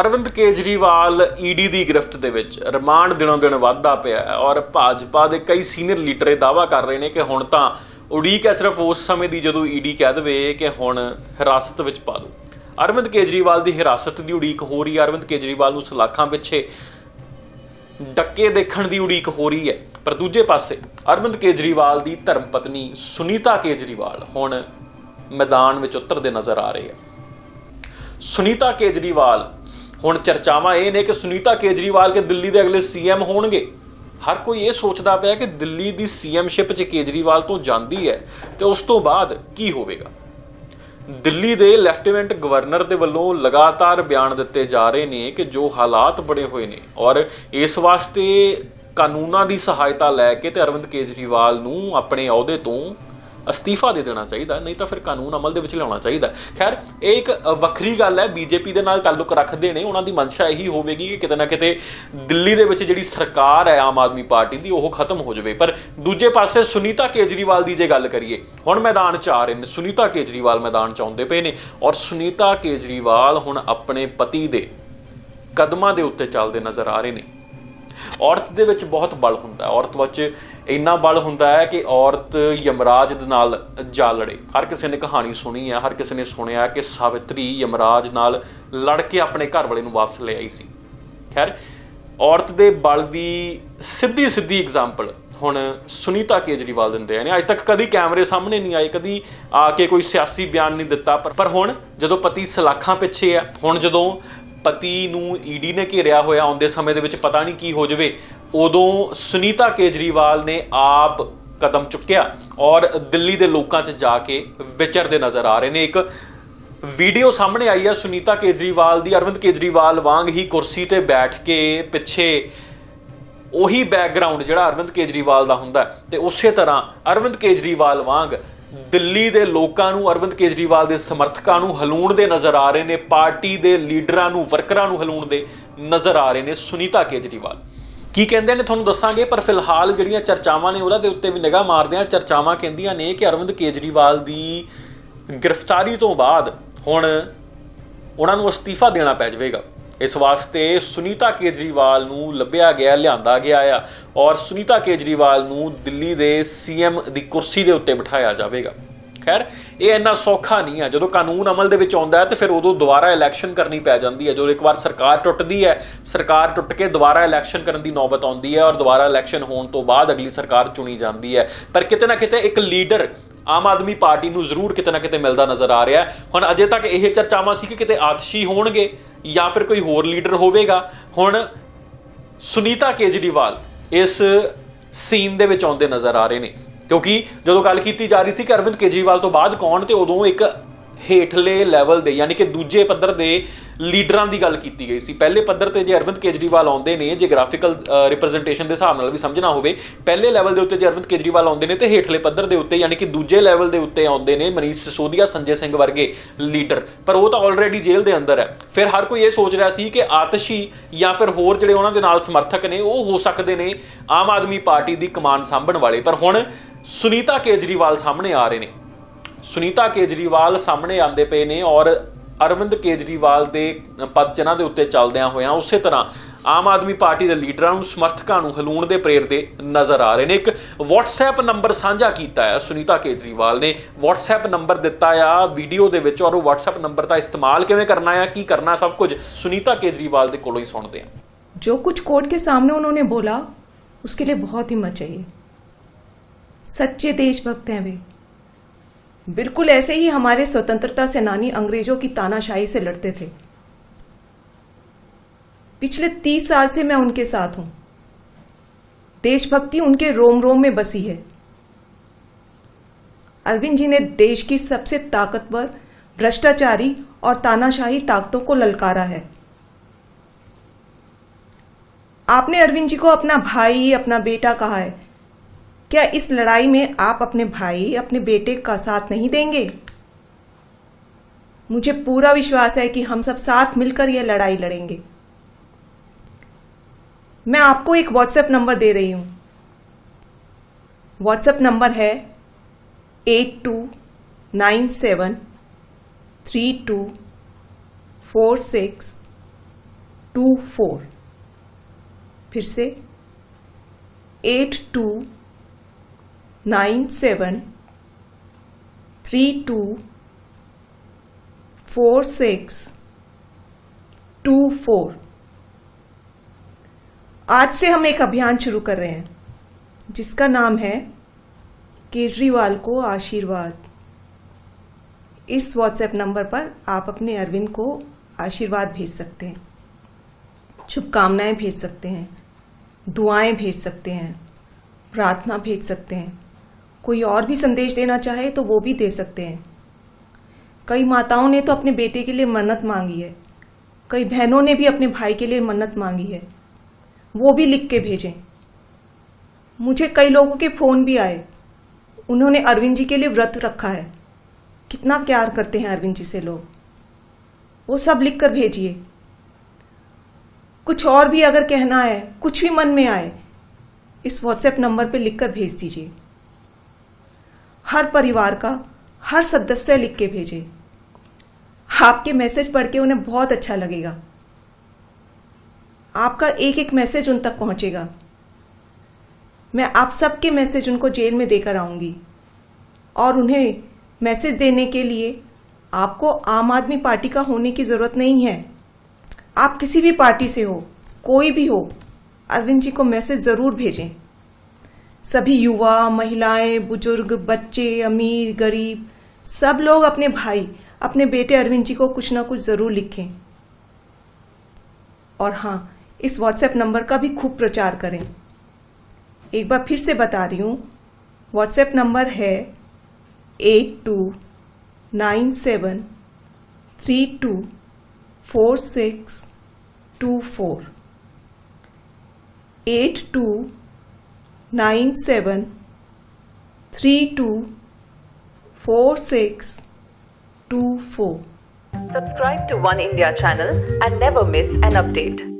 Arvind Kejriwal ED ਦੀ ਗ੍ਰਿਫਤ ਦੇ ਵਿੱਚ ਰਿਮਾਂਡ ਦਿਨੋਂ ਦਿਨ ਵੱਧਦਾ ਪਿਆ ਹੈ ਔਰ ਭਾਜਪਾ ਦੇ ਕਈ ਸੀਨੀਅਰ ਲੀਡਰ ਇਹ ਦਾਅਵਾ ਕਰ ਰਹੇ ਨੇ ਕਿ ਹੁਣ ਤਾਂ ਉਡੀਕ ਹੈ ਸਿਰਫ ਉਸ ਸਮੇਂ ਦੀ ਜਦੋਂ ਈਡੀ ਕਹਿ ਦੇਵੇ ਕਿ ਹੁਣ ਹਿਰਾਸਤ ਵਿੱਚ ਪਾ ਲਓ ਅਰਵਿੰਦ ਕੇਜਰੀਵਾਲ ਦੀ ਹਿਰਾਸਤ ਦੀ ਉਡੀਕ ਹੋ ਰਹੀ ਹੈ। ਅਰਵਿੰਦ ਕੇਜਰੀਵਾਲ ਨੂੰ ਸਲਾਖਾਂ ਪਿੱਛੇ ਡੱਕੇ ਦੇਖਣ ਦੀ ਉਡੀਕ ਹੋ ਰਹੀ ਹੈ। ਪਰ ਦੂਜੇ ਪਾਸੇ ਅਰਵਿੰਦ ਕੇਜਰੀਵਾਲ ਦੀ ਧਰਮ ਪਤਨੀ ਸੁਨੀਤਾ ਕੇਜਰੀਵਾਲ ਹੁਣ ਮੈਦਾਨ ਵਿੱਚ ਉਤਰਦੇ ਨਜ਼ਰ ਆ ਰਹੇ ਹੈ। ਸੁਨੀਤਾ ਕੇਜਰੀਵਾਲ ਹੁਣ ਚਰਚਾਵਾਂ ਇਹ ਨੇ ਕਿ ਸੁਨੀਤਾ ਕੇਜਰੀਵਾਲ ਕੇ ਦਿੱਲੀ ਦੇ ਅਗਲੇ ਸੀਐਮ ਹੋਣਗੇ। ਹਰ ਕੋਈ ਇਹ ਸੋਚਦਾ ਪਿਆ ਕਿ ਦਿੱਲੀ ਦੀ ਸੀਐਮਸ਼ਿਪ 'ਚ ਕੇਜਰੀਵਾਲ ਤੋਂ ਜਾਂਦੀ ਹੈ ਤੇ ਉਸ ਤੋਂ ਬਾਅਦ ਕੀ ਹੋਵੇਗਾ? ਦਿੱਲੀ ਦੇ ਲੈਫਟੀਨੈਂਟ ਗਵਰਨਰ ਦੇ ਵੱਲੋਂ ਲਗਾਤਾਰ ਬਿਆਨ ਦਿੱਤੇ ਜਾ ਰਹੇ ਨੇ ਕਿ ਜੋ ਹਾਲਾਤ ਬਣੇ ਹੋਏ ਨੇ ਔਰ ਇਸ ਵਾਸਤੇ ਕਾਨੂੰਨਾਂ ਦੀ ਸਹਾਇਤਾ ਲੈ ਕੇ ਤੇ ਅਰਵਿੰਦ ਕੇਜਰੀਵਾਲ ਨੂੰ ਆਪਣੇ ਅਹੁਦੇ ਤੋਂ ਅਸਤੀਫਾ ਦੇ ਦੇਣਾ ਚਾਹੀਦਾ, ਨਹੀਂ ਤਾਂ ਫਿਰ ਕਾਨੂੰਨ ਅਮਲ ਦੇ ਵਿੱਚ ਲਿਆਉਣਾ ਚਾਹੀਦਾ। ਖੈਰ, ਇਹ ਇੱਕ ਵੱਖਰੀ ਗੱਲ ਹੈ, ਬੀਜੇਪੀ ਦੇ ਨਾਲ ਤਾਲੁਕ ਰੱਖਦੇ ਨੇ, ਉਹਨਾਂ ਦੀ ਮਨਸ਼ਾ ਇਹੀ ਹੋਵੇਗੀ ਕਿ ਕਿਤੇ ਨਾ ਕਿਤੇ ਦਿੱਲੀ ਦੇ ਵਿੱਚ ਜਿਹੜੀ ਸਰਕਾਰ ਹੈ, ਆਮ ਆਦਮੀ ਪਾਰਟੀ ਦੀ, ਉਹ ਖਤਮ ਹੋ ਜਾਵੇ। ਪਰ ਦੂਜੇ ਪਾਸੇ ਸੁਨੀਤਾ ਕੇਜਰੀਵਾਲ ਦੀ ਜੇ ਗੱਲ ਕਰੀਏ, ਹੁਣ ਮੈਦਾਨ 'ਚ ਆ ਰਹੇ ਨੇ, ਸੁਨੀਤਾ ਕੇਜਰੀਵਾਲ ਮੈਦਾਨ 'ਚ ਆਉਂਦੇ ਪਏ ਨੇ ਔਰ ਸੁਨੀਤਾ ਕੇਜਰੀਵਾਲ ਹੁਣ ਆਪਣੇ ਪਤੀ ਦੇ ਕਦਮਾਂ ਦੇ ਉੱਤੇ ਚੱਲਦੇ ਨਜ਼ਰ ਆ ਰਹੇ ਨੇ। ਔਰਤ ਦੇ ਵਿੱਚ ਬਹੁਤ ਬਲ ਹੁੰਦਾ ਔਰਤ ਵਿੱਚ ਇੰਨਾ ਬਲ ਹੁੰਦਾ ਹੈ ਕਿ ਔਰਤ ਯਮਰਾਜ ਦੇ ਨਾਲ ਜਾ ਲੜੇ। ਹਰ ਕਿਸੇ ਨੇ ਕਹਾਣੀ ਸੁਣੀ ਹੈ, ਹਰ ਕਿਸੇ ਨੇ ਸੁਣਿਆ ਕਿ ਸਾਵਿਤਰੀ ਯਮਰਾਜ ਨਾਲ ਲੜ ਕੇ ਆਪਣੇ ਘਰ ਵਾਲੇ ਨੂੰ ਵਾਪਸ ਲੈ ਆਈ ਸੀ। ਖੈਰ, ਔਰਤ ਦੇ ਬਲ ਦੀ ਸਿੱਧੀ ਸਿੱਧੀ ਐਗਜ਼ਾਮਪਲ ਹੁਣ ਸੁਨੀਤਾ ਕੇਜਰੀਵਾਲ ਦਿੰਦੇ ਆ। ਨੇ ਅੱਜ ਤੱਕ ਕਦੀ ਕੈਮਰੇ ਸਾਹਮਣੇ ਨਹੀਂ ਆਏ, ਕਦੀ ਆ ਕੇ ਕੋਈ ਸਿਆਸੀ ਬਿਆਨ ਨਹੀਂ ਦਿੱਤਾ, ਪਰ ਪਰ ਹੁਣ ਜਦੋਂ ਪਤੀ ਸਲਾਖਾਂ ਪਿੱਛੇ ਆ, ਹੁਣ ਜਦੋਂ ਪਤੀ ਨੂੰ ਈਡੀ ਨੇ ਘੇਰਿਆ ਹੋਇਆ ਆਉਂਦੇ ਸਮੇਂ ਦੇ ਵਿੱਚ ਪਤਾ ਨਹੀਂ ਕੀ ਹੋ ਜਾਵੇ, ਉਦੋਂ ਸੁਨੀਤਾ ਕੇਜਰੀਵਾਲ ਨੇ ਆਪ ਕਦਮ ਚੁੱਕਿਆ ਔਰ ਦਿੱਲੀ ਦੇ ਲੋਕਾਂ 'ਚ ਜਾ ਕੇ ਵਿਚਰਦੇ ਨਜ਼ਰ ਆ ਰਹੇ ਨੇ। ਇੱਕ ਵੀਡੀਓ ਸਾਹਮਣੇ ਆਈ ਹੈ, ਸੁਨੀਤਾ ਕੇਜਰੀਵਾਲ ਦੀ, ਅਰਵਿੰਦ ਕੇਜਰੀਵਾਲ ਵਾਂਗ ਹੀ ਕੁਰਸੀ ਤੇ ਬੈਠ ਕੇ ਪਿੱਛੇ ਉਹੀ ਬੈਕਗ੍ਰਾਉਂਡ ਜਿਹੜਾ ਅਰਵਿੰਦ ਕੇਜਰੀਵਾਲ ਦਾ ਹੁੰਦਾ ਤੇ ਉਸੇ ਤਰ੍ਹਾਂ ਅਰਵਿੰਦ ਕੇਜਰੀਵਾਲ ਵਾਂਗ ਦਿੱਲੀ ਦੇ ਲੋਕਾਂ ਨੂੰ, ਅਰਵਿੰਦ ਕੇਜਰੀਵਾਲ ਦੇ ਸਮਰਥਕਾਂ ਨੂੰ ਹਲੂਣ ਦੇ ਨਜ਼ਰ ਆ ਰਹੇ ਨੇ, ਪਾਰਟੀ ਦੇ ਲੀਡਰਾਂ ਨੂੰ, ਵਰਕਰਾਂ ਨੂੰ ਹਲੂਣ ਦੇ ਨਜ਼ਰ ਆ ਰਹੇ ਨੇ ਸੁਨੀਤਾ ਕੇਜਰੀਵਾਲ। ਕੀ ਕਹਿੰਦੇ ਨੇ ਤੁਹਾਨੂੰ ਦੱਸਾਂਗੇ, ਪਰ ਫਿਲਹਾਲ ਜਿਹੜੀਆਂ ਚਰਚਾਵਾਂ ਨੇ ਉਹਨਾਂ ਦੇ ਉੱਤੇ ਵੀ ਨਿਗਾਹ ਮਾਰਦੇ ਆ ਚਰਚਾਵਾਂ ਕਹਿੰਦੀਆਂ ਨੇ ਕਿ ਅਰਵਿੰਦ ਕੇਜਰੀਵਾਲ ਦੀ ਗ੍ਰਿਫਤਾਰੀ ਤੋਂ ਬਾਅਦ ਹੁਣ ਉਹਨਾਂ ਨੂੰ ਅਸਤੀਫਾ ਦੇਣਾ ਪੈ ਜਾਵੇਗਾ। ਇਸ ਵਾਸਤੇ ਸੁਨੀਤਾ ਕੇਜਰੀਵਾਲ ਨੂੰ ਲੱਭਿਆ ਗਿਆ, ਲਿਆਂਦਾ ਗਿਆ ਆ ਔਰ ਸੁਨੀਤਾ ਕੇਜਰੀਵਾਲ ਨੂੰ ਦਿੱਲੀ ਦੇ ਸੀਐਮ ਦੀ ਕੁਰਸੀ ਦੇ ਉੱਤੇ ਬਿਠਾਇਆ ਜਾਵੇਗਾ। ਖੈਰ, ਇਹ ਇੰਨਾ ਸੌਖਾ ਨਹੀਂ ਆ। ਜਦੋਂ ਕਾਨੂੰਨ ਅਮਲ ਦੇ ਵਿੱਚ ਆਉਂਦਾ ਹੈ ਤੇ ਫਿਰ ਉਦੋਂ ਦੁਬਾਰਾ ਇਲੈਕਸ਼ਨ ਕਰਨੀ ਪੈ ਜਾਂਦੀ ਹੈ। ਜਦੋਂ ਇੱਕ ਵਾਰ ਸਰਕਾਰ ਟੁੱਟਦੀ ਹੈ, ਸਰਕਾਰ ਟੁੱਟ ਕੇ ਦੁਬਾਰਾ ਇਲੈਕਸ਼ਨ ਕਰਨ ਦੀ ਨੌਬਤ ਆਉਂਦੀ ਹੈ ਔਰ ਦੁਬਾਰਾ ਇਲੈਕਸ਼ਨ ਹੋਣ ਤੋਂ ਬਾਅਦ ਅਗਲੀ ਸਰਕਾਰ ਚੁਣੀ ਜਾਂਦੀ ਹੈ। ਪਰ ਕਿਤੇ ਨਾ ਕਿਤੇ ਇੱਕ ਲੀਡਰ ਆਮ ਆਦਮੀ ਪਾਰਟੀ ਨੂੰ ਜ਼ਰੂਰ ਕਿਤੇ ਨਾ ਕਿਤੇ ਮਿਲਦਾ ਨਜ਼ਰ ਆ ਰਿਹਾ ਹੈ। ਹੁਣ ਅਜੇ ਤੱਕ ਇਹ ਚਰਚਾਵਾਂ ਸੀ ਕਿ ਕਿਤੇ ਆਤਸ਼ੀ ਹੋਣਗੇ ਜਾਂ ਫਿਰ ਕੋਈ ਹੋਰ ਲੀਡਰ ਹੋਵੇਗਾ। ਹੁਣ ਸੁਨੀਤਾ ਕੇਜਰੀਵਾਲ ਇਸ ਸੀਨ ਦੇ ਵਿੱਚ ਆਉਂਦੇ ਨਜ਼ਰ ਆ ਰਹੇ ਨੇ। ਕਿਉਂਕਿ ਜਦੋਂ ਗੱਲ ਕੀਤੀ ਜਾ ਰਹੀ ਸੀ ਕਿ ਅਰਵਿੰਦ ਕੇਜਰੀਵਾਲ ਤੋਂ ਬਾਅਦ ਕੌਣ ਤੇ ਉਦੋਂ ਇੱਕ ਹੇਠਲੇ ਲੈਵਲ ਦੇ, ਯਾਨੀ ਕਿ ਦੂਜੇ ਪੱਧਰ ਦੇ ਲੀਡਰਾਂ ਦੀ ਗੱਲ ਕੀਤੀ ਗਈ ਸੀ। ਪਹਿਲੇ ਪੱਧਰ ਤੇ ਜੇ ਅਰਵਿੰਦ ਕੇਜਰੀਵਾਲ ਆਉਂਦੇ ਨੇ, ਜੇ ਗ੍ਰਾਫਿਕਲ ਰਿਪਰੈਜ਼ੈਂਟੇਸ਼ਨ ਦੇ ਹਿਸਾਬ ਨਾਲ ਵੀ ਸਮਝਣਾ ਹੋਵੇ, ਪਹਿਲੇ ਲੈਵਲ ਦੇ ਉੱਤੇ ਜੇ ਅਰਵਿੰਦ ਕੇਜਰੀਵਾਲ ਆਉਂਦੇ ਨੇ ਤੇ ਹੇਠਲੇ ਪੱਧਰ ਦੇ ਉੱਤੇ, ਯਾਨੀ ਕਿ ਦੂਜੇ ਲੈਵਲ ਦੇ ਉੱਤੇ ਆਉਂਦੇ ਨੇ ਮਨੀਸ਼ ਸਿਸੋਦੀਆ, ਸੰਜੇ ਸਿੰਘ ਵਰਗੇ ਲੀਡਰ ਪਰ ਉਹ ਤਾਂ ਆਲਰੇਡੀ ਜੇਲ੍ਹ ਦੇ ਅੰਦਰ ਹੈ। ਫਿਰ ਹਰ ਕੋਈ ਇਹ ਸੋਚ ਰਿਹਾ ਸੀ ਕਿ ਆਤਸ਼ੀ ਜਾਂ ਫਿਰ ਹੋਰ ਜਿਹੜੇ ਉਹਨਾਂ ਦੇ ਨਾਲ ਸਮਰਥਕ ਨੇ, ਉਹ ਹੋ ਸਕਦੇ ਨੇ ਆਮ ਆਦਮੀ ਪਾਰਟੀ ਦੀ ਕਮਾਨ ਸਾਂਭਣ ਵਾਲੇ। ਪਰ ਹੁਣ ਸੁਨੀਤਾ ਕੇਜਰੀਵਾਲ ਸਾਹਮਣੇ ਆ ਰਹੇ ਨੇ। ਸੁਨੀਤਾ ਕੇਜਰੀਵਾਲ ਸਾਹਮਣੇ ਆਂਦੇ ਪਏ ਨੇ ਔਰ ਅਰਵਿੰਦ ਕੇਜਰੀਵਾਲ ਦੇ ਪਦਚਨਾਂ ਦੇ ਉੱਤੇ ਚੱਲਦਿਆਂ ਹੋਇਆਂ ਉਸੇ ਤਰ੍ਹਾਂ ਆਮ ਆਦਮੀ ਪਾਰਟੀ ਦੇ ਲੀਡਰਾਂ ਨੂੰ ਸਮਰਥਕਾਂ ਨੂੰ ਹਲੂਣ ਦੇ ਪ੍ਰੇਰਦੇ ਨਜ਼ਰ ਆ ਰਹੇ ਨੇ ਇੱਕ WhatsApp ਨੰਬਰ ਸਾਂਝਾ ਕੀਤਾ ਹੈ ਸੁਨੀਤਾ ਕੇਜਰੀਵਾਲ ਨੇ WhatsApp ਨੰਬਰ ਦਿੱਤਾ ਆ ਵੀਡੀਓ ਦੇ ਵਿੱਚ ਔਰ ਉਹ WhatsApp ਨੰਬਰ ਦਾ ਇਸਤੇਮਾਲ ਕਿਵੇਂ ਕਰਨਾ ਹੈ ਕੀ ਕਰਨਾ ਸਭ ਕੁਝ ਸੁਨੀਤਾ ਕੇਜਰੀਵਾਲ ਦੇ ਕੋਲੋਂ ਹੀ ਸੁਣਦੇ ਹਾਂ जो कुछ कोर्ट के सामने उन्होंने बोला उसके लिए बहुत हिम्मत चाहिए सच्चे देशभक्त हैं वे बिल्कुल ऐसे ही हमारे स्वतंत्रता सेनानी अंग्रेज़ों की तानाशाही से लड़ते थे। पिछले तीस साल से मैं उनके साथ हूँ। देशभक्ति उनके रोम रोम में बसी है। अरविंद जी ने देश की सबसे ताकतवर, भ्रष्टाचारी और तानाशाही ताकतों को ललकारा है। आपने अरविंद जी को अपना भाई, अपना बेटा कहा है। क्या इस लड़ाई में आप अपने भाई, अपने बेटे का साथ नहीं देंगे? मुझे पूरा विश्वास है कि हम सब साथ मिलकर यह लड़ाई लड़ेंगे। मैं आपको एक व्हाट्सएप नंबर दे रही हूँ। व्हाट्सएप नंबर है eight two nine seven three two four six two four फिर से eight two nine seven three two four six two four. आज से हम एक अभियान शुरू कर रहे हैं, जिसका नाम है केजरीवाल को आशीर्वाद। इस व्हाट्सएप नंबर पर आप अपने अरविंद को आशीर्वाद भेज सकते हैं, शुभकामनाएँ भेज सकते हैं, दुआएँ भेज सकते हैं, प्रार्थना भेज सकते हैं। कोई और भी संदेश देना चाहे तो वो भी दे सकते हैं। कई माताओं ने तो अपने बेटे के लिए मन्नत मांगी है। कई बहनों ने भी अपने भाई के लिए मन्नत मांगी है। वो भी लिख के भेजें। मुझे कई लोगों के फ़ोन भी आए। उन्होंने अरविंद जी के लिए व्रत रखा है। कितना प्यार करते हैं अरविंद जी से लोग। वो सब लिख कर भेजिए। कुछ और भी अगर कहना है, कुछ भी मन में आए, इस व्हाट्सएप नंबर पे लिखकर भेज दीजिए। हर परिवार का, हर सदस्य लिख के भेजे। आपके मैसेज पढ़ के उन्हें बहुत अच्छा लगेगा। आपका एक एक मैसेज उन तक पहुंचेगा। मैं आप सबके मैसेज उनको जेल में देकर आऊँगी। और उन्हें मैसेज देने के लिए आपको आम आदमी पार्टी का होने की ज़रूरत नहीं है। आप किसी भी पार्टी से हो, कोई भी हो, अरविंद जी को मैसेज ज़रूर भेजें। सभी युवा, महिलाएँ, बुज़ुर्ग, बच्चे, अमीर, गरीब, सब लोग अपने भाई, अपने बेटे अरविंद जी को कुछ ना कुछ ज़रूर लिखें। और हाँ इस व्हाट्सएप नंबर का भी खूब प्रचार करें। एक बार फिर से बता रही हूँ व्हाट्सएप नंबर है eight two nine seven three two four six two four eight two nine seven three two four six two four. Subscribe to One India channel and never miss an update.